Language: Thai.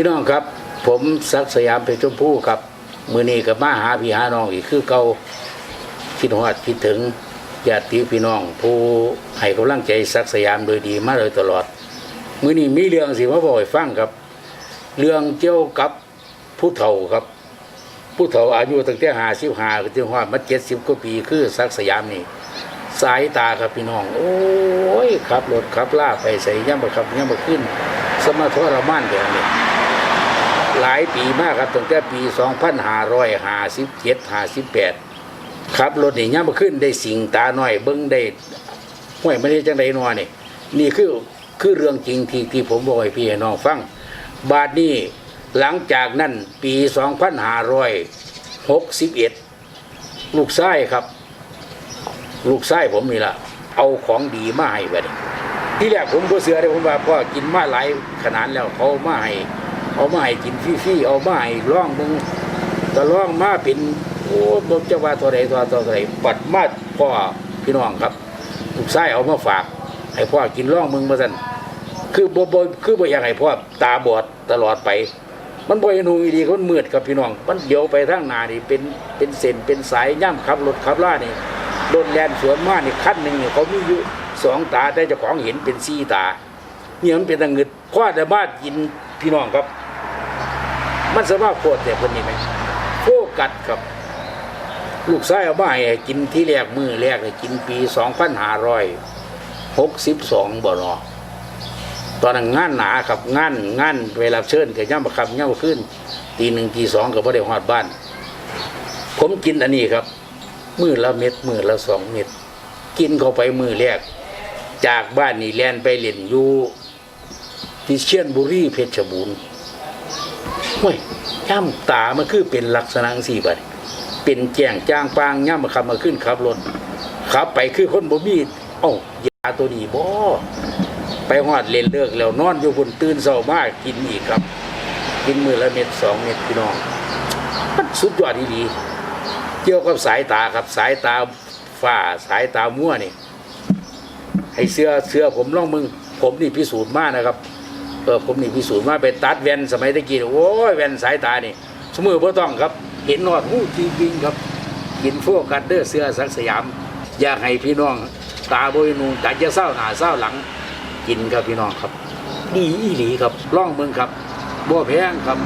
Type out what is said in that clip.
พี่น้องครับ ผมศักสยามเพชรชมพูครับ มือนี้กับมาหาพี่หาน้องอีกคือเก่าคิดฮอดคิดถึงญาติพี่น้อง ผู้ให้กำลังใจศักสยามโดยดีมาโดยตลอด มือนี้มีเรื่องสิมาบอกให้ฟังครับ เรื่องเกี่ยวกับผู้เฒ่าครับ ผู้เฒ่าอายุตั้งแต่หาสิบหาถึงฮอดมาเจ็ดสิบกว่าปีคือศักสยามนี่สายตาครับพี่น้อง โอ้ยขับรถขับล่าไปใส่ย่ำมาขับย่ำมาขึ้น สมาทรมานแบบนี้ หลายปีมากครับตั้งแต่ปี 2557 58ขับรถนี่ย่ำมาขึ้นได้สิงตาหน่อยเบิ้งได้ห้วยไม่ได้จังไดนัวนี่นี่คือคือเรื่องจริงที่ที่ผมบอกให้พี่น้องฟัง บาทนี้หลังจากนั้นปี 2561 ลูกชายครับ ลูกชายผมนี่ละเอาของดีมาให้ไปที่แรกผมก็เสือเลยผมว่าพ่อกินมาหลายขนาดแล้วเขามาให้ เอาไมาให้กินฟรีๆเอาไมาให้ร่องมึงต่ร่องมาเป็นโอ้บกจะว่าตัวใดตัวตัวใดปัดมาพ่อพี่น้องครับลูกชายเอามาฝาก ให้พ่อกินร่องมึงมาสั่นคือบ่บ่คือบ่อยากให้พ่อตาบอดตลอดไป มันบ่อยนูอีดีมันมืดครับพี่น้อง มันเดี๋ยวไปทางหน้านี่เป็นเป็นเส้นเป็นสายย่ำขับรถขับล่านี่รถแลนสวนมานี่คันหนึ่งเนี่ยเขามีอยู่สองตาแต่เจ้าของเห็นเป็นสี่ตาเนี่ยมันเป็นตะงึดข้อแต่บ้านกินพี่น้องครับ มันสามารถโคตรแต่คนนี้ไหมโฟกัสครับ ลูกชายเอามาให้กินที่แรกมือแรกเลยกินปีสองพันห้าร้อยหกสิบสองบ่เนอตอนนั้นงานหนาครับงานงานเวลาเชิญกับย่ำประคำย่ำขึ้นตีหนึ่งตีสองก็บ่ได้หอดบ้าน ผมกินอันนี้ครับ มือละเม็ดมือละสองเม็ด กินเข้าไปมือแรก จากบ้านนี่แลนไปเล่นอยู่ที่เชียนบุรีเพชรบูรณ์ ห้ยย่ำตามันคือเป็นลักษณะสี่บัดเป็นแจ้งจ้างปางย่ำมาขับมาขึ้นขับรถขับไปคือคนบ่มีเอ้ายาตัวนี้บ่ไปหอดเล่นเลิกแล้วนอนอยู่บนตื่นเศร้ามากกินอีกครับ กินมือละเม็ดสองเม็ดพี่น้องมันสุดยอดดีๆเกี่ยวกับสายตาครับสายตาฝ้าสายตามั่วนี่ให้เสื้อเสื้อผมล่องมึง ผมนี่พิสูจน์มากนะครับ ออผมนี่พิสูจน์มาไปตัดแว่นสมัยตะกี้โอ้ยแว่นสายตานี่ สมือพ่ต้องครับ เห็นนอดหูจริงๆครับกินโฟกัสเดอร์เสื้อสักสยาม อยากให้พี่น้อง ตาโบยนูแต่จะเศร้าหน้าเศร้าหลัง กินครับพี่น้องครับ ดีอีหลีครับล่องเมืองครับบ่แพงครับ